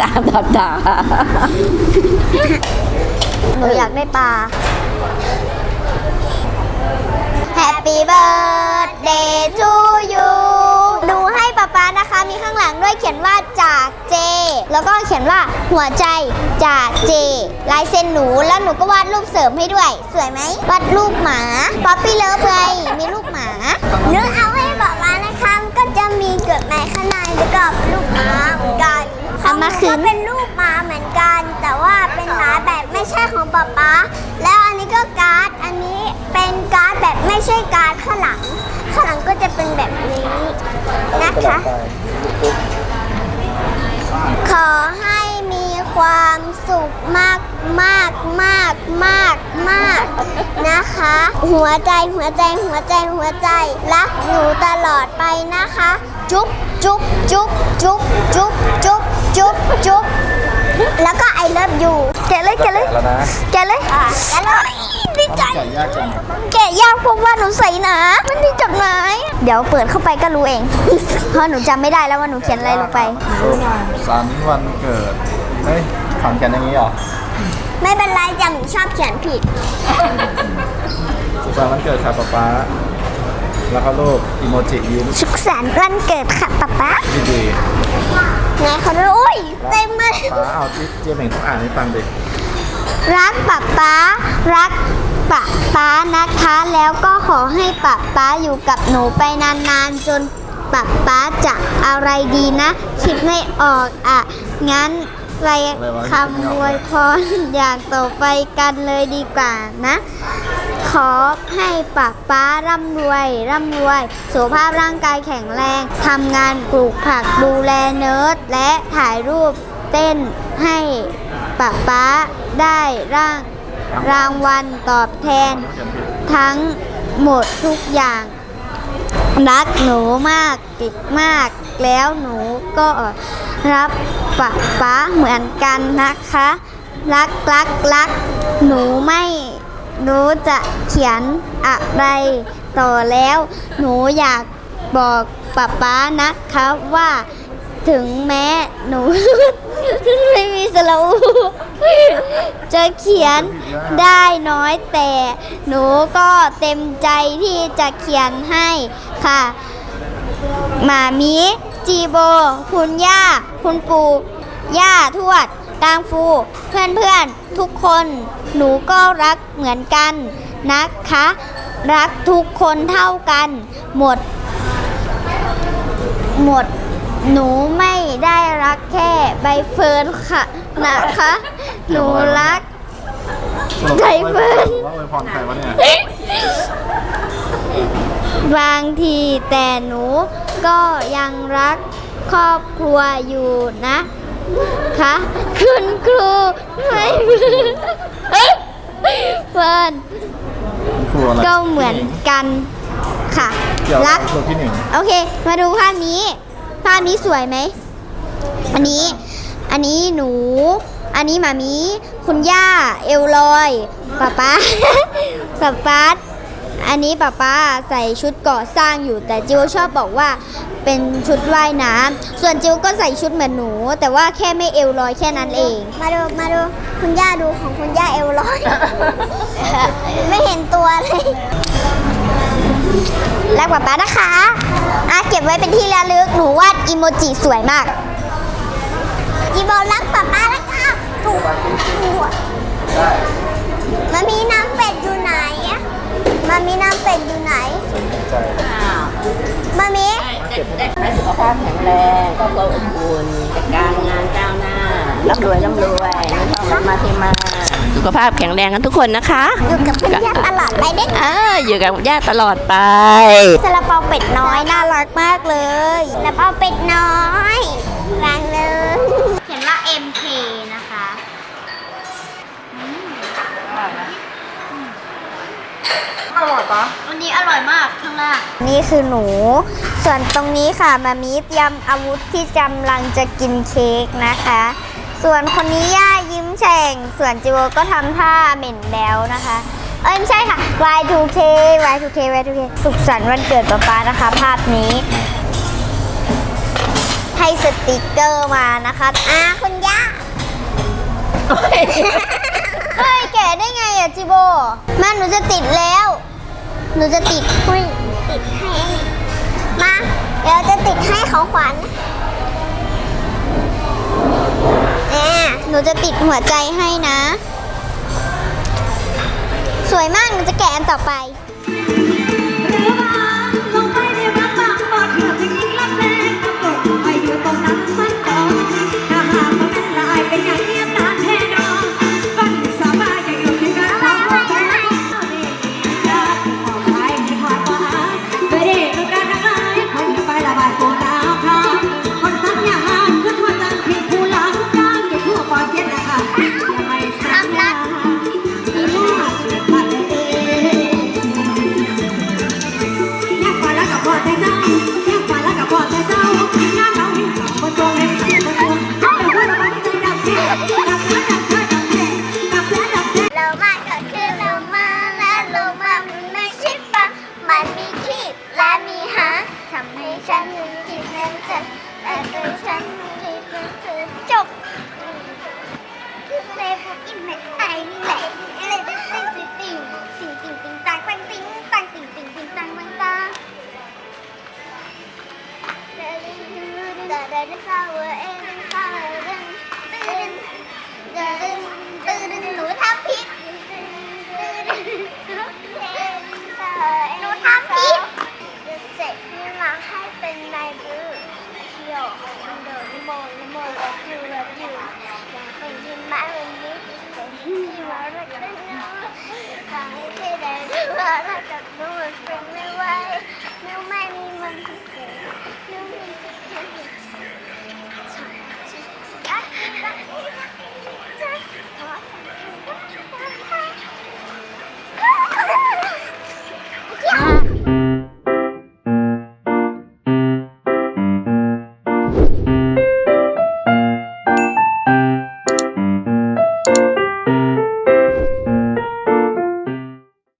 ตามตามตาหนูอยากได้ปลา Happy birthday to you ดูให้ป๊าป๊านะคะ มีข้างหลังด้วยเขียนว่าจากเจ แล้วก็เขียนว่าหัวใจจากเจ ลายเซ็นหนูแล้วหนูก็วาดรูปเสริมให้ด้วย สวยไหมวาดรูปหมา ป๊อปปี้เลิฟไงมีรูปหมาเนื้อเอา เอามาคืนเป็นรูปมาเหมือนกัน แต่ว่าเป็นหมาแบบไม่ใช่ของป๊าป๊าแล้วอันนี้ก็การ์ดอันนี้เป็นการ์ดแบบไม่ใช่การ์ดข้างหลังข้างหลังก็จะเป็นแบบนี้นะคะ ขอให้มีความสุขมากมากมากมากมากนะคะ หัวใจหัวใจหัวใจหัวใจรักหนูตลอดไปนะคะ จุ๊บจุ๊บจุ๊บจุ๊บจุ๊บจุ๊บ จุ๊บจุ๊บแล้วก็ I love you แกะเลยแกะเลยแล้วนะแกะเลยแกะเลยดีใจไก่ยากจังแกะยากเพราะว่าหนูใส่หนามันมีจดหมายเดี๋ยวเปิดเข้าไปก็รู้เอง เพราะหนูจำไม่ได้แล้วว่าหนูเขียนอะไรลงไป สันวันเกิดเฮ้ยขอนแก่นอย่างนี้เหรอไม่เป็นไรจ้ะหนูชอบเขียนผิด สุขสันต์วันเกิดครับป๊าป๊า แล้วก็รูปอีโมจิยิ้มสุขสันต์วันเกิดค่ะป๊าป๊าดีดีไหนขอดูโอ้ยเต็มเลยป๊าเอาที่เจี๊ยบเองต้องอ่านให้ฟังดิรักป๊าป๊ารักป๊าป๊านะคะ แล้วก็ขอให้ป๊าป๊าอยู่กับหนูไปนานๆ จนป๊าป๊าจะอะไรดีนะ คิดไม่ออกอะ งั้นไปคำอวยพรอย่างต่อไปกันเลยดีกว่านะ ขอให้ป๊าป๊าร่ำรวย ร่ำรวย สุขภาพร่างกายแข็งแรง ทำงานปลูกผักดูแลเนิร์ด และถ่ายรูปเต้นให้ป๊าป๊าได้ร่างรางวัลตอบแทน ทั้งหมดทุกอย่าง รักหนูมากติดมาก แล้วหนูก็รับปะป๊าเหมือนกันนะคะ รักรักรักหนูไม่ หนูจะเขียนอะไรต่อแล้ว หนูอยากบอกป๊าป๊านะคะว่า ถึงแม้หนู ไม่มีสระอูจะเขียนได้น้อยแต่ หนูก็เต็มใจที่จะเขียนให้ค่ะหมามีจีโบ คุณย่า คุณปู่ย่าทวด กางฟูเพื่อนเพื่อนๆ ทุกคนหนูก็รักเหมือนกันนะคะ รักทุกคนเท่ากัน หมด หมด หนูไม่ได้รักแค่ใบเฟิร์นค่ะนะคะ หนูรัก ใจเฟิร์น ว่าอวยพรใครวะเนี่ยบางทีแต่หนูก็ยังรักครอบครัวอยู่นะ คะคุณครูไม่เฟิร์นคุณครูอะไรก็เหมือนกันค่ะเกี่ยวรักักบครูพี่หนึ่งโอเค มาดูภาพนี้ภาพนี้สวยไหมอันนี้อันนี้หนู อันนี้หมามีคุณย่าเอลลอยป๊าป๊าป๊าป๊า อันนี้ป๊าป๊าใส่ชุดก่อสร้างอยู่ แต่จิวชอบบอกว่าเป็นชุดว่ายน้ำส่วนจิวก็ใส่ชุดเหมือนหนู แต่ว่าแค่ไม่เอลลอยแค่นั้นเอง มาดูมาดูคุณย่าดูของคุณย่าเอลลอย ไม่เห็นตัวเลยรักป๊าป๊านะคะอะเก็บไว้เป็นที่ระลึกหนูวาดอีโมจิสวยมากจีโบรักป๊าป๊านะคะถูกมันมีน้ำ มันมีน้ำเป็ดอยู่ไหนใจมันมีให้สุขภาพแข็งแรงครอบครัวอบอุ่นจัดการงานก้าวหน้าร่ำรวยร่ำรวยไม่ต้องรับมาเทมาสุขภาพแข็งแรงกันทุกคนนะคะอยู่กับเพื่อนๆตลอดไปได้อ่าอยู่กับญาติตลอดไปซาลาเปาเป็ดน้อยน่ารักมากเลยซาลาเปาเป็ดน้อยรังเลยเขียนว่า MK อร่อยปะวันนี้อร่อยมากข้างล่าง นี่คือหนู ส่วนตรงนี้ค่ะมามีเตรียมอาวุธที่จำลังจะกินเค้กนะคะ ส่วนคนนี้ย่ายิ้มแฉ่ง ส่วนจิโวก็ทำท่าเหม็นแล้วนะคะ เอ้ยไม่ใช่ค่ะ Y2K Y2K Y2K สุขสันต์วันเกิดป๊าป๊านะคะ ภาพนี้ให้สติกเกอร์มานะคะอ้าคุณย่าเฮ้ยแกะได้ไงอะจิโบแม่หนูจะติดแล้ว หนูจะติดหุ้ยติดให้มาเดี๋ยวจะติดให้ของขวัญเนี่ยหนูจะติดหัวใจให้นะ สวยมากหนูจะแกะอันต่อไป แต่ฉันมีหนังสือจบคือเซฟอินแม็กไอแหละอะไรไม่ใช่สิ่งติ่งติ่งติ่งตังตังติ่งตังติ่งติ่งติ่งตังตังตังแต่ดินแต่ดินข้าวเอ็นข้าวเรื่องตื่นตื่นตื่นหนูทำผิดหนูทำผิดจะเสร็จมาให้เป็นนายบื้อ I'm gonna make you mine. I'm gonna make you. I'm gonna make. I'm gonna make. I'm gonna make